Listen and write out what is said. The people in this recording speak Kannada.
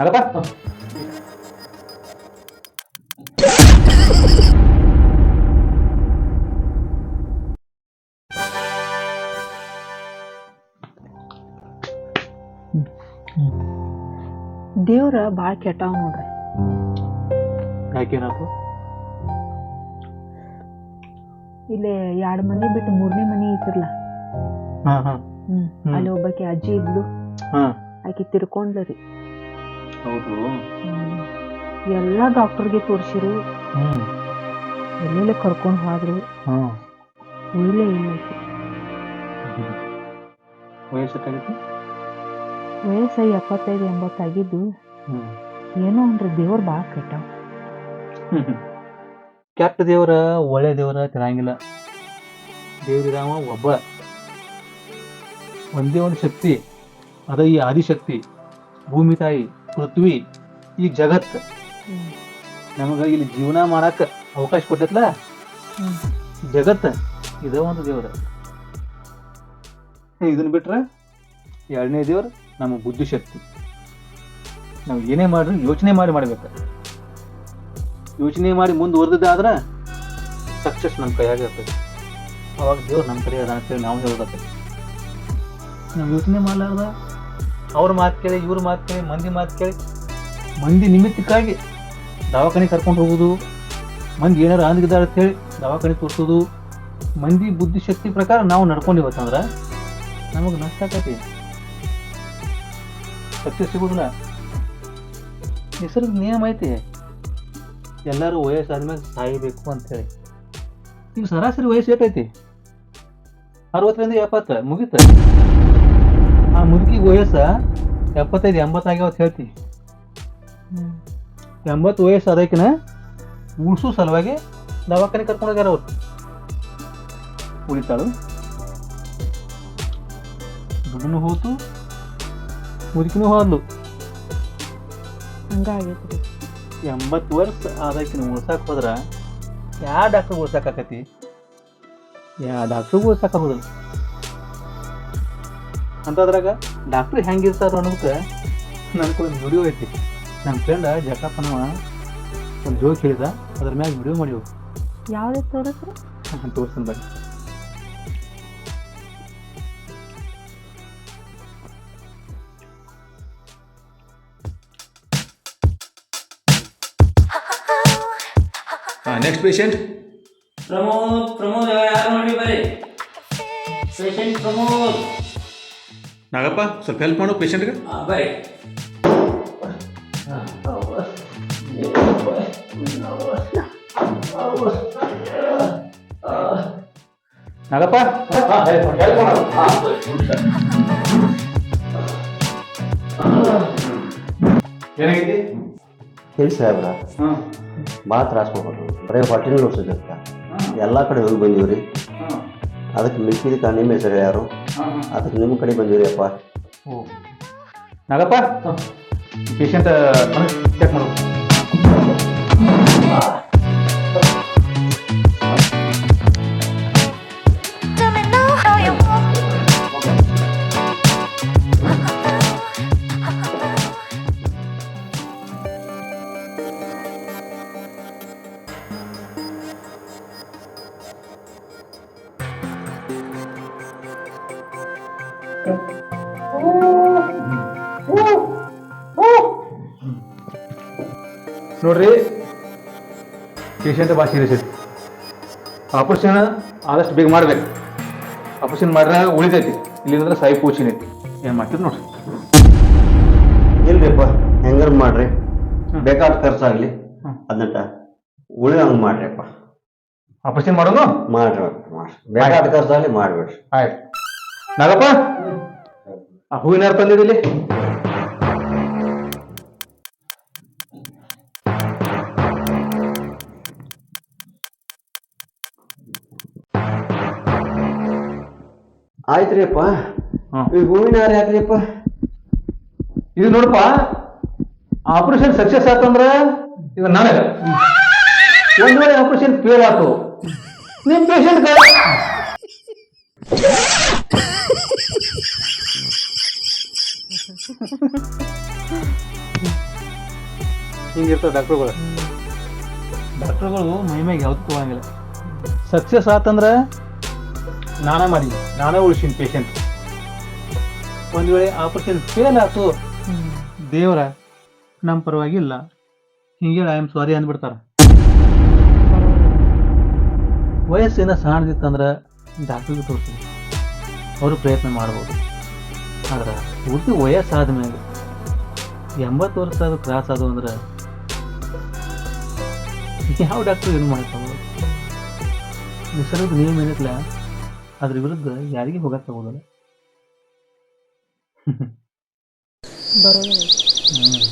ನಗಪ್ಪ ದೇವ್ರ ಭಾಳ ಕೆಟ್ಟವ್ ನೋಡ್ರಿ ಯಾಕೇನಾಯ್ತು ಇಲ್ಲಿ ಎರಡು ಮನಿ ಬಿಟ್ಟು ಮೂರನೇ ಮನಿ ಐತಿರ್ಲ ಹ್ಮ್. ಅಲ್ಲಿ ಒಬ್ಬಾಕಿ ಅಜ್ಜಿ ಇದ್ಲು. ಹಾ. ಆಕಿ ತಿರ್ಕೊಂಡ್ಲರಿ ಹೌದು. ಎಲ್ಲ ಡಾಕ್ಟರ್ಗೆ ತೋರ್ಸಿರು. ಎಲ್ಲೆಲ್ಲ ಕರ್ಕೊಂಡ್ ಹೋದ್ರು. ಉಳಿಲೇ. ವಯಸ್ಸು ವಯಸ್ಸು ಎಪ್ಪತ್ತೈದು ಎಂಬತ್ತಾಗಿದ್ದು. ಏನೋ ಅಂದ್ರೆ ದೇವ್ರ ಭಾಳ ಕೆಟ್ಟವ್ ಕೆಟ್ಟ ದೇವರ, ಒಳ್ಳೆ ದೇವರ ಚೆನ್ನಾಗಿಲ್ಲ ದೇವರಿರಾಮ ಒಬ್ಬ. ಒಂದೇ ಒಂದು ಶಕ್ತಿ, ಅದ ಈ ಆದಿಶಕ್ತಿ. ಭೂಮಿ ತಾಯಿ, ಪೃಥ್ವಿ, ಈ ಜಗತ್. ನಮಗ ಇಲ್ಲಿ ಜೀವನ ಮಾಡಾಕ ಅವಕಾಶ ಕೊಟ್ಟೈತ್ಲ. ಜಗತ್, ಇದ ಒಂದು ದೇವ್ರ. ಇದನ್ನ ಬಿಟ್ರೆ ಎರಡನೇ ದೇವ್ರ ನಮ್ಮ ಬುದ್ಧಿಶಕ್ತಿ. ನಾವು ಏನೇ ಮಾಡ್ರಿ ಯೋಚನೆ ಮಾಡಿ ಮಾಡ್ಬೇಕು. ಯೋಚನೆ ಮಾಡಿ ಮುಂದುವರೆದಾದ್ರ ಸಕ್ಸಸ್ ನಮ್ಮ ಕೈಯಾಗ ಅವಾಗ ದೇವ್ರು ನಮ್ಮ ಕಡೆ ಅಂತೇಳಿ ನಾವು ಹೇಳೋದಕ್ಕೆ. ನಾವು ಯೋಚನೆ ಮಾಡಲಾರ್ದ? ಅವ್ರ ಮಾತು ಕೇಳಿ, ಇವ್ರ ಮಾತು ಕೇಳಿ, ಮಂದಿ ಮಾತು ಕೇಳಿ. ಮಂದಿ ನಿಮಿತ್ತಕ್ಕಾಗಿ ದವಾಖಾನೆ ಕರ್ಕೊಂಡು ಹೋಗೋದು, ಮಂದಿ ಏನಾರು ಅಂದಿದ್ದಾರೆ ಅಂತೇಳಿ ದವಾಖಾನೆ ತೋರಿಸೋದು. ಮಂದಿ ಬುದ್ಧಿಶಕ್ತಿ ಪ್ರಕಾರ ನಾವು ನಡ್ಕೊಂಡಿವತ್ತಂದ್ರೆ ನಮಗೆ ನಷ್ಟ ಆಕತಿ. ಸಕ್ಸಸ್ ಸಿಗೋದಿಲ್ಲ. ಹೆಸರು ನಿಯಮ ಐತಿ. ಎಲ್ಲರೂ ವಯಸ್ಸಾದ್ಮೇಲೆ ಸಾಯಬೇಕು ಅಂತೇಳಿ ಈಗ ಸರಾಸರಿ ವಯಸ್ಸು ಏಟೈತಿ ಅರವತ್ತರಿಂದ ಎಪ್ಪತ್ತು, ಮುಗೀತ? ಆ ಮುದುಕಿಗೆ ವಯಸ್ಸ ಎಪ್ಪತ್ತೈದು, ಎಂಬತ್ತಾಗ್ಯಾವ ಅಂತ ಹೇಳ್ತಿ. ಎಂಬತ್ತು ವಯಸ್ಸು ಅದಕ್ಕಿನ ಉಳ್ಸೋ ಸಲುವಾಗಿ ದವಾಖಾನೆ ಕರ್ಕೊಂಡು ಹೋಗ್ಯಾರ ಅವ್ರು. ಉಳಿತಾಳು. ದುಡ್ಡು ಹೋತು, ಮುದುಕಿನೂ ಹೋದ್ಲು. ಹಂಗಾಗೈತ್ರಿ ಎಂಬತ್ತು ವರ್ಷ ಆದಕ್ಕೆ ಉಳ್ಸಕ್ಕೆ ಹೋದ್ರ ಯಾವ ಡಾಕ್ಟರ್ ಉಳ್ಸಾಕ್ ಯಾ ಯಾವ ಡಾಕ್ಟರ್ ಉಳ್ಸಾಕ ಅಂತ ಅಂತದ್ರಾಗ ಡಾಕ್ಟ್ರ್ ಹೆಂಗಿರ್ತಾರ ಅನ್ನೋದಕ್ಕೆ ನನಗೆ ಒಂದು ವಿಡಿಯೋ ಐತಿ. ನನ್ನ ಫ್ರೆಂಡ್ ಜಕಪ್ಪನವ ಒಂದು ಜೋಕ್ ಹೇಳಿದ ಅದ್ರ ಮ್ಯಾಗ ವಿಡಿಯೋ ಮಾಡಿವು ಯಾವ್ದು ತೋರಿಸ್ರಿ ತೋರ್ಸನ್ ಬನ್ನಿ ನೆಕ್ಸ್ಟ್ ಪೇಷಂಟ್ ಪ್ರಮೋದ್ ಪ್ರಮೋದ್ ಯಾರು ನೋಡಿ ಬರ್ರಿ ಪೇಷಂಟ್ ಪ್ರಮೋದ್ ನಾಗಪ್ಪ ಸ್ವಲ್ಪ ಹೆಲ್ಪ್ ಮಾಡು ಪೇಷಂಟ್ಗೆ ಆ, ಬರ್ರಿ ನಾಗಪ್ಪ ಏನಾಗೈತಿ ಹೇಳಿ ಸಾಹೇಬ್ರ ಹಾಂ ಭಾಳ ತ್ರಾಸ ಮಾಡ್ಬೋದು ಬರೀ ಹೊಟ್ಟೆನ ನೋಡ್ಸಿದ್ದ ಎಲ್ಲ ಕಡೆ ಹೋಗಿ ಬಂದೀವಿ ರೀ ಅದಕ್ಕೆ ಮಿಕ್ಕಿದಕ್ಕೆ ನಿಮ್ಮ ಹೆಸರು ಯಾರು? ಅದಕ್ಕೆ ನಿಮ್ಮ ಕಡೆ ಬಂದೀವ್ರಿ ಅಪ್ಪ ನಾಗಪ್ಪ? ಪೇಷಂಟ್ ಚೆಕ್ ಮಾಡು ನೋಡ್ರಿ ಪೇಷಂಟ್ ಭಾಷೆ ಸೀರಿಯಸ್ ಐತಿ ಆಪರೇಷನ್ ಆದಷ್ಟು ಬೇಗ ಮಾಡ್ಬೇಕು. ಆಪರೇಷನ್ ಮಾಡ್ರೆ ಉಳಿತೈತಿ ಇಲ್ಲಿಂದ್ರೆ ಸಾಯಿ ಪೂಚಿನ ಐತಿ. ಏನು ಮಾಡ್ತೀರಿ ನೋಡ್ರಿ. ಇಲ್ರಿಪ್ಪ ಹೆಂಗಾರು ಮಾಡ್ರಿ. ಬೇಕಾದ ಖರ್ಚಾಗ್ಲಿ. ಅದನ್ನ ಉಳಿದಂಗೆ ಮಾಡ್ರಿ ಮಾಡ್ರಿಪ್ಪ. ಆಪರೇಷನ್ ಮಾಡೋದು? ಮಾಡ್ರಿ ಮಾಡ್ರಿ. ಬೇಕಾದ ಖರ್ಚಾಗ್ಲಿ ಮಾಡ್ಬೇಡ್ರಿ. ಆಯ್ತು. ನಾಗಪ್ಪ ಆ ಹೂವಿನ ಹಾರ ತಂದಿದ್ದಿಲ್ಲಿ ಆಯ್ತ್ರಿ ಅಪ್ಪ ಹಾಂ. ಈ ಹೂವಿನ ಹಾರ ಯಾಕ್ರಿಪ್ಪ? ಇದು ನೋಡಪ್ಪ ಆಪರೇಷನ್ ಸಕ್ಸಸ್ ಆತಂದ್ರ ಇದು ನನಗ ಒಂದ್ ವೇಳೆ ಆಪರೇಷನ್ ಫೇಲ್ ಆತು. ನಿಮ್ಮ ಪೇಷಂಟ್ ಹಿಂಗಿರ್ತಾವ ಡಾಕ್ಟರ್ಗಳು. ಡಾಕ್ಟರ್ಗಳು ಮೈ ಮೈಮೇಗೆ ಯಾವ್ದು ತಗೋಂಗಿಲ್ಲ ಸಕ್ಸಸ್ ಆತಂದ್ರೆ ನಾನ ಮಾಡಿ ನಾನೇ ಉಳಿಸಿನ ಪೇಷಂಟ್ ಒಂದು ವೇಳೆ ಆಪರೇಷನ್ ಫೇಲ್ ಆಯ್ತು, ದೇವರ ನಮ್ಮ ಪರವಾಗಿ ಇಲ್ಲ. ಹಿಂಗೆ ಐ ಆಮ್ ಸಾರಿ ಅಂದ್ಬಿಡ್ತಾರ. ವಯಸ್ಸಿನ ಸಣ್ಣದಿತ್ತಂದ್ರೆ ಡಾಕ್ಟ್ರಿಗೆ ತೋರಿಸಿ ಅವರು ಪ್ರಯತ್ನ ಮಾಡ್ಬೋದು. ಆದ್ರೆ ಪೂರ್ತಿ ವಯಸ್ಸಾದ ಮೇಲೆ ಎಂಬತ್ತು ವರ್ಷ ಅದು ಕ್ರಾಸ್ ಆದವು ಅಂದ್ರೆ ಯಾವ ಡಾಕ್ಟರ್ ಏನು ಮಾಡೋಕ್ಕಾಗೋದು ನಿಸರ್ಗದ ನಿಯಮ ಏನಿಲ್ಲ ಅದ್ರ ವಿರುದ್ಧ ಯಾರಿಗೆ ಹೋಗಕ್ಕಾಗೋದಿಲ್ಲ ಬರೋದು ಹ್ಮ್.